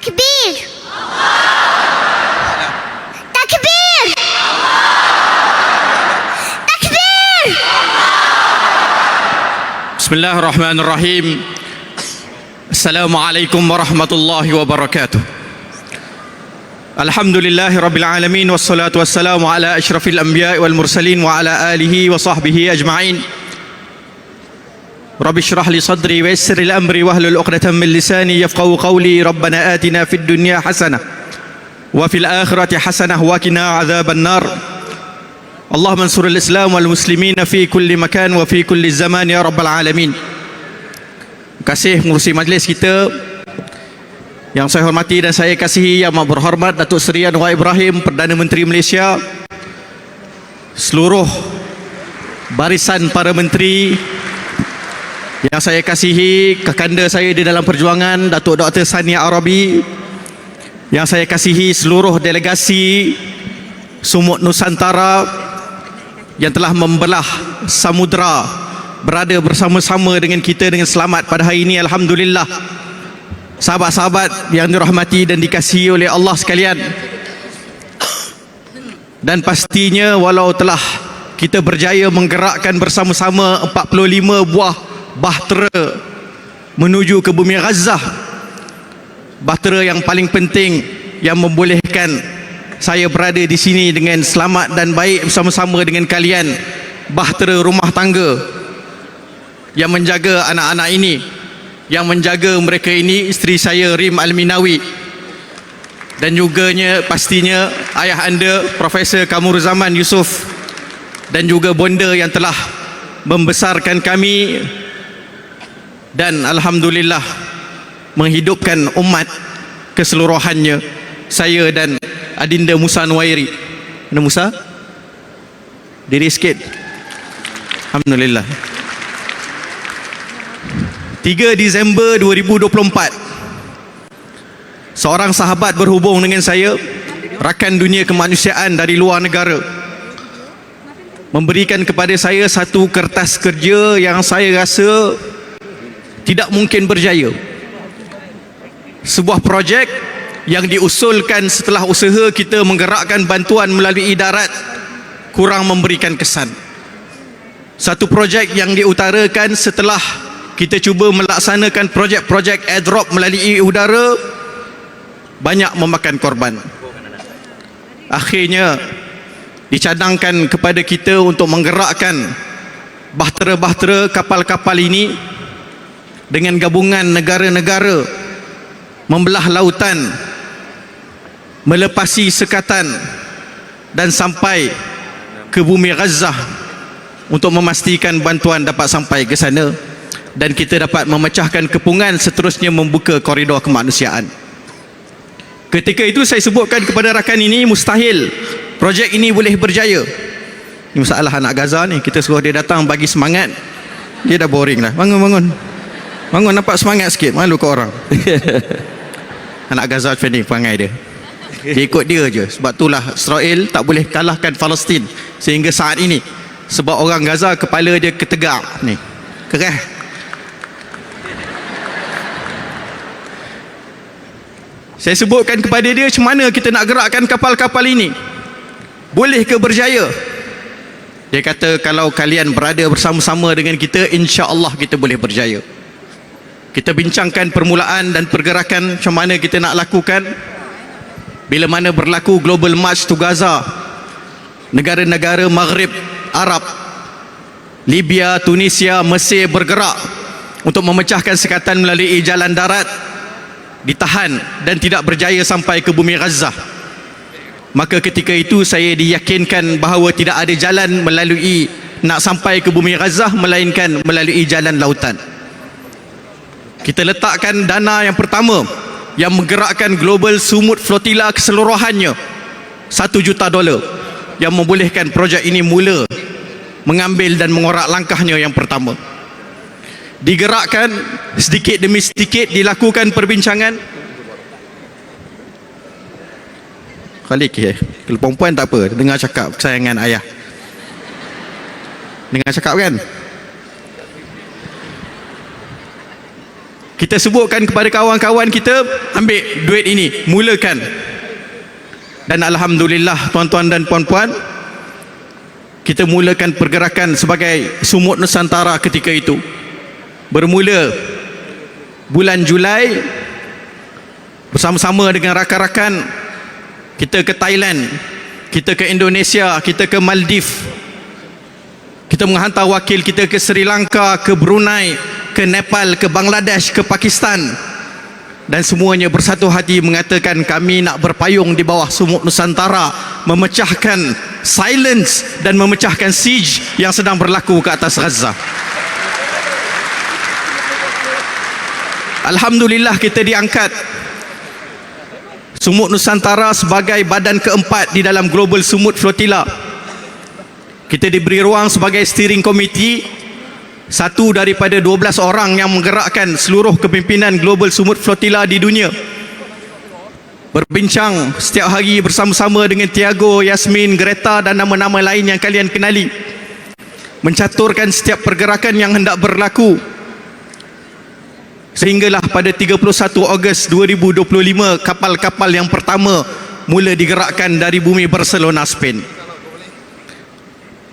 Takbir. Takbir. Takbir. بسم الله الرحمن الرحيم السلام عليكم ورحمة الله وبركاته الحمد لله رب العالمين والصلاة والسلام على أشرف الأنبياء والمرسلين وعلى آله وصحبه أجمعين رب اشرح لي صدري ويسر الأمر واهلل عقدة من لساني يفقهوا قولي. ربنا آتنا في الدنيا حسنة وفي الآخرة حسنة وقنا عذاب النار. اللهم انصر الإسلام والمسلمين في كل مكان وفي كل زمان يا رب العالمين. كاسيه مرسي مجلس kita yang saya hormati dan saya kasihi yang maha berhormat Datuk Seri Anwar Ibrahim Perdana Menteri Malaysia seluruh barisan para menteri yang saya kasihi kakanda saya di dalam perjuangan Datuk Dr. Sania Arabi yang saya kasihi seluruh delegasi Sumut Nusantara yang telah membelah samudra berada bersama-sama dengan kita dengan selamat pada hari ini Alhamdulillah sahabat-sahabat yang dirahmati dan dikasihi oleh Allah sekalian dan pastinya walau telah kita berjaya menggerakkan bersama-sama 45 buah bahtera menuju ke bumi Gaza. Bahtera yang paling penting yang membolehkan saya berada di sini dengan selamat dan baik bersama-sama dengan kalian bahtera rumah tangga yang menjaga anak-anak ini yang menjaga mereka ini isteri saya Rim Alminawi. Dan juganya pastinya ayah anda Profesor Kamur Zaman Yusof dan juga bonda yang telah membesarkan kami dan Alhamdulillah menghidupkan umat keseluruhannya saya dan Adinda Musa Nuwairi. Mana Musa? Diri sikit. Alhamdulillah. 3 Disember 2024 Seorang sahabat berhubung dengan saya Rakan dunia kemanusiaan dari luar negara Memberikan kepada saya satu kertas kerja yang saya rasa Tidak mungkin berjaya Sebuah projek yang diusulkan setelah usaha kita menggerakkan bantuan melalui darat kurang memberikan kesan. Satu projek yang diutarakan setelah kita cuba melaksanakan projek-projek airdrop melalui udara banyak memakan korban. Akhirnya dicadangkan kepada kita untuk menggerakkan bahtera-bahtera kapal-kapal ini dengan gabungan negara-negara membelah lautan melepasi sekatan dan sampai ke bumi Gaza untuk memastikan bantuan dapat sampai ke sana dan kita dapat memecahkan kepungan seterusnya membuka koridor kemanusiaan. Ketika itu saya sebutkan kepada rakan ini mustahil projek ini boleh berjaya. Ini masalah anak Gaza ni kita suruh dia datang bagi semangat. Dia dah boring dah. Bangun bangun. Bangun nampak semangat sikit. Malu ke orang. anak Gaza pending perangai dia. Dia ikut dia je. Sebab itulah Israel tak boleh kalahkan Palestin Sehingga saat ini. Sebab orang Gaza kepala dia ketegak. Ni Kerah. Saya sebutkan kepada dia Macam mana kita nak gerakkan kapal-kapal ini. Boleh ke berjaya? Dia kata Kalau kalian berada bersama-sama dengan kita insya Allah kita boleh berjaya Kita bincangkan permulaan dan pergerakan Macam mana kita nak lakukan. Bila mana berlaku global march to Gaza negara-negara Maghrib Arab Libya, Tunisia, Mesir bergerak untuk memecahkan sekatan melalui jalan darat ditahan dan tidak berjaya sampai ke bumi Gaza. Maka ketika itu saya diyakinkan bahawa tidak ada jalan melalui nak sampai ke bumi Gaza melainkan melalui jalan lautan kita letakkan dana yang pertama yang menggerakkan global sumut flotilla keseluruhannya satu juta dolar yang membolehkan projek ini mula mengambil dan mengorak langkahnya yang pertama. Digerakkan sedikit demi sedikit dilakukan perbincangan. Khalik eh kalau perempuan tak apa dengar cakap kesayangan ayah. Dengar cakap kan kita sebutkan kepada kawan-kawan kita ambil duit ini mulakan. Dan Alhamdulillah tuan-tuan dan puan-puan kita mulakan pergerakan sebagai Sumut Nusantara ketika itu. Bermula bulan Julai bersama-sama dengan rakan-rakan kita ke Thailand kita ke Indonesia kita ke Maldives. Kita menghantar wakil kita ke Sri Lanka ke Brunei ke Nepal ke Bangladesh ke Pakistan. Dan semuanya bersatu hati mengatakan kami nak berpayung di bawah sumuk Nusantara memecahkan silence dan memecahkan siege yang sedang berlaku ke atas Gaza. Alhamdulillah kita diangkat Sumut Nusantara sebagai badan keempat di dalam Global Sumut Flotilla. Kita diberi ruang sebagai steering committee satu daripada 12 orang yang menggerakkan seluruh kepimpinan Global Sumut Flotilla di dunia. Berbincang setiap hari bersama-sama dengan Tiago, Yasmin, Greta dan nama-nama lain yang kalian kenali. Mencaturkan setiap pergerakan yang hendak berlaku. Sehinggalah pada 31 Ogos 2025 kapal-kapal yang pertama mula digerakkan dari bumi Barcelona, Spain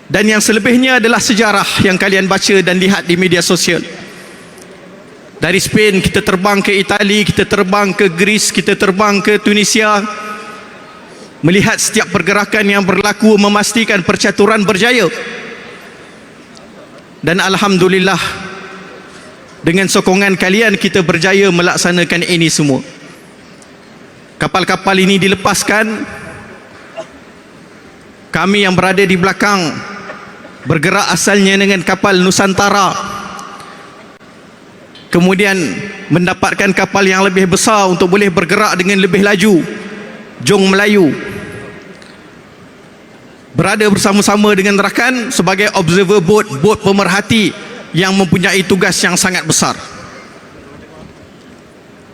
dan yang selebihnya adalah sejarah yang kalian baca dan lihat di media sosial. Dari Spain kita terbang ke Itali kita terbang ke Greece kita terbang ke Tunisia. Melihat setiap pergerakan yang berlaku memastikan percaturan berjaya. Dan Alhamdulillah dengan sokongan kalian kita berjaya melaksanakan ini semua. Kapal-kapal ini dilepaskan. Kami yang berada di belakang bergerak asalnya dengan kapal Nusantara. Kemudian mendapatkan kapal yang lebih besar untuk boleh bergerak dengan lebih laju Jong Melayu. Berada bersama-sama dengan rakan sebagai observer boat boat pemerhati yang mempunyai tugas yang sangat besar.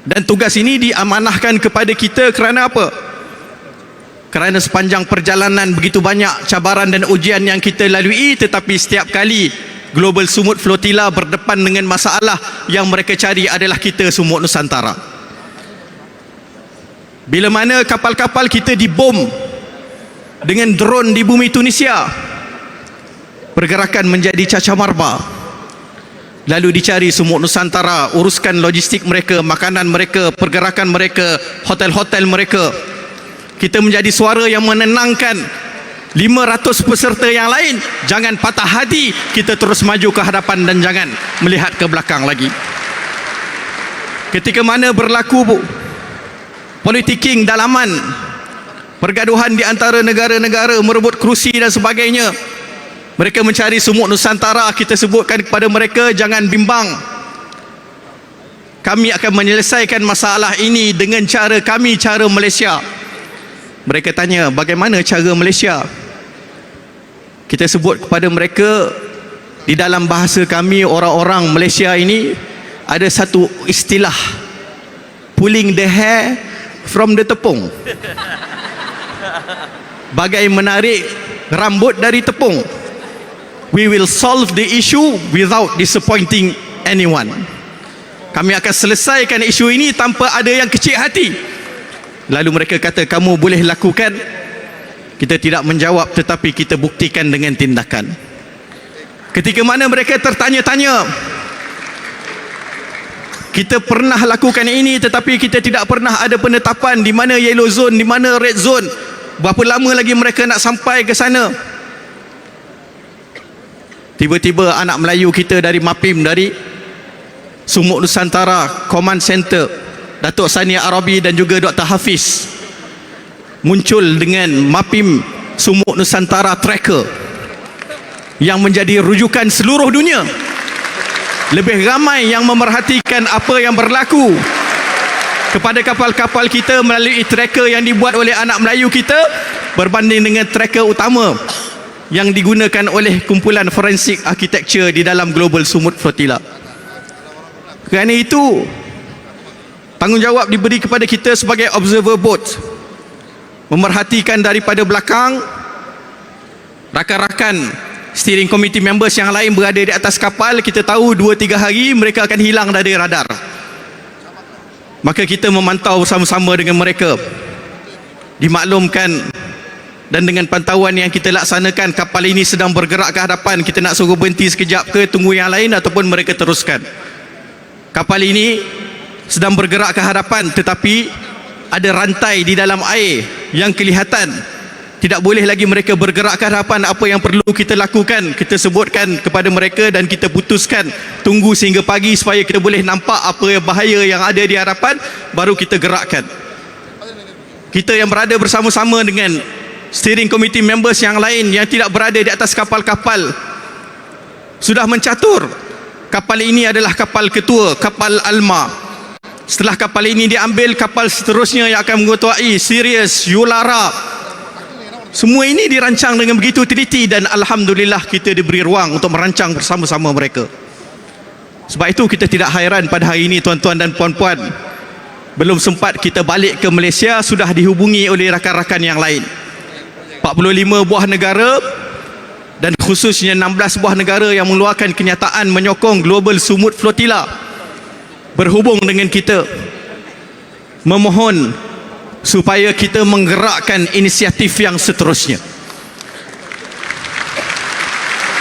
Dan tugas ini diamanahkan kepada kita kerana apa? Kerana sepanjang perjalanan begitu banyak cabaran dan ujian yang kita lalui tetapi setiap kali Global Sumut Flotilla berdepan dengan masalah yang mereka cari adalah kita Sumut Nusantara. Bila mana kapal-kapal kita dibom dengan drone di bumi Tunisia pergerakan menjadi caca marba. Lalu dicari Sumut Nusantara uruskan logistik mereka makanan mereka pergerakan mereka hotel-hotel mereka kita menjadi suara yang menenangkan. 500 peserta yang lain jangan patah hati. Kita terus maju ke hadapan dan jangan melihat ke belakang lagi. Ketika mana berlaku bu politiking dalaman pergaduhan di antara negara-negara merebut kerusi dan sebagainya mereka mencari sumuk Nusantara kita sebutkan kepada mereka jangan bimbang. Kami akan menyelesaikan masalah ini dengan cara kami cara Malaysia mereka tanya bagaimana cara Malaysia? Kita sebut kepada mereka di dalam bahasa kami orang-orang Malaysia ini ada satu istilah pulling the hair from the tepung. Bagai menarik rambut dari tepung. We will solve the issue without disappointing anyone. Kami akan selesaikan isu ini tanpa ada yang kecil hati lalu mereka kata kamu boleh lakukan? Kita tidak menjawab tetapi kita buktikan dengan tindakan. Ketika mana mereka tertanya-tanya kita pernah lakukan ini tetapi kita tidak pernah ada penetapan di mana yellow zone di mana red zone. Berapa lama lagi mereka nak sampai ke sana? Tiba-tiba anak Melayu kita dari MAPIM dari Sumuk Nusantara Command Center Datuk Sania Arabi dan juga Dr. Hafiz muncul dengan MAPIM Sumuk Nusantara Tracker yang menjadi rujukan seluruh dunia lebih ramai yang memerhatikan apa yang berlaku kepada kapal-kapal kita melalui tracker yang dibuat oleh anak Melayu kita berbanding dengan tracker utama yang digunakan oleh kumpulan forensik architecture di dalam Global Sumut Flotilla kerana itu tanggungjawab diberi kepada kita sebagai observer boat memerhatikan daripada belakang rakan-rakan steering committee members yang lain berada di atas kapal kita tahu 2-3 hari mereka akan hilang dari radar. Maka kita memantau bersama-sama dengan mereka. Dimaklumkan dan dengan pantauan yang kita laksanakan kapal ini sedang bergerak ke hadapan kita nak suruh berhenti sekejap ke tunggu yang lain ataupun mereka teruskan. Kapal ini sedang bergerak ke hadapan tetapi ada rantai di dalam air yang kelihatan. Tidak boleh lagi mereka bergerak ke hadapan. Apa yang perlu kita lakukan kita sebutkan kepada mereka dan kita putuskan. Tunggu sehingga pagi supaya kita boleh nampak apa bahaya yang ada di hadapan baru kita gerakkan. Kita yang berada bersama-sama dengan steering committee members yang lain yang tidak berada di atas kapal-kapal sudah mencatur. Kapal ini adalah kapal ketua kapal Alma setelah kapal ini diambil kapal seterusnya yang akan mengetuai Sirius Yulara. Semua ini dirancang dengan begitu teliti dan Alhamdulillah kita diberi ruang untuk merancang bersama-sama mereka. Sebab itu kita tidak hairan pada hari ini tuan-tuan dan puan-puan. Belum sempat kita balik ke Malaysia sudah dihubungi oleh rakan-rakan yang lain. 45 buah negara dan khususnya 16 buah negara yang mengeluarkan kenyataan menyokong Global Sumut Flotilla berhubung dengan kita memohon supaya kita menggerakkan inisiatif yang seterusnya.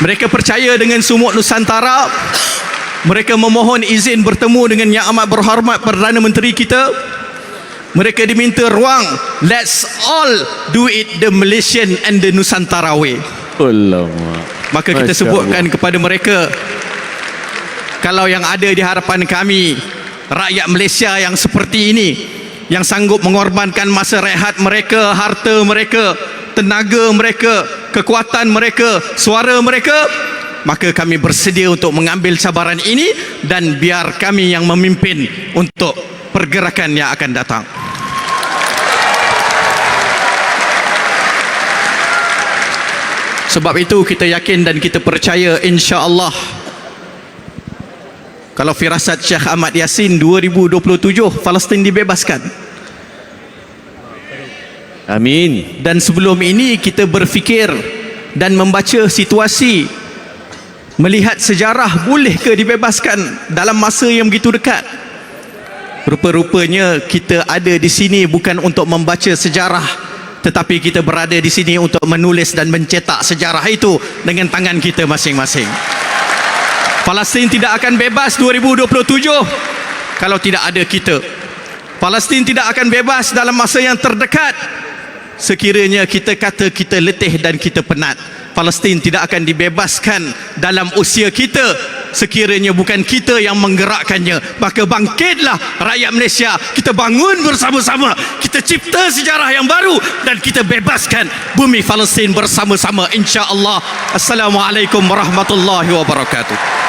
Mereka percaya dengan Sumut Nusantara. Mereka memohon izin bertemu dengan Yang Amat Berhormat Perdana Menteri kita. Mereka diminta ruang. Let's all do it the Malaysian and the Nusantara way. Alamak. maka kita Masya sebutkan kepada mereka kalau yang ada di harapan kami rakyat Malaysia yang seperti ini yang sanggup mengorbankan masa rehat mereka harta mereka tenaga mereka kekuatan mereka suara mereka maka kami bersedia untuk mengambil cabaran ini dan biar kami yang memimpin untuk pergerakan yang akan datang. Sebab itu kita yakin dan kita percaya insya-Allah kalau firasat Syekh Ahmad Yasin 2027 Palestin dibebaskan. Amin. Dan sebelum ini kita berfikir dan membaca situasi melihat sejarah boleh ke dibebaskan dalam masa yang begitu dekat. Rupa-rupanya kita ada di sini bukan untuk membaca sejarah tetapi kita berada di sini untuk menulis dan mencetak sejarah itu dengan tangan kita masing-masing. Palestin tidak akan bebas 2027 kalau tidak ada kita. Palestin tidak akan bebas dalam masa yang terdekat. Sekiranya kita kata kita letih dan kita penat. Palestin tidak akan dibebaskan dalam usia kita. Sekiranya bukan kita yang menggerakkannya maka bangkitlah rakyat Malaysia. Kita bangun bersama-sama. Kita cipta sejarah yang baru dan kita bebaskan bumi Palestin bersama-sama. insya-Allah assalamualaikum warahmatullahi wabarakatuh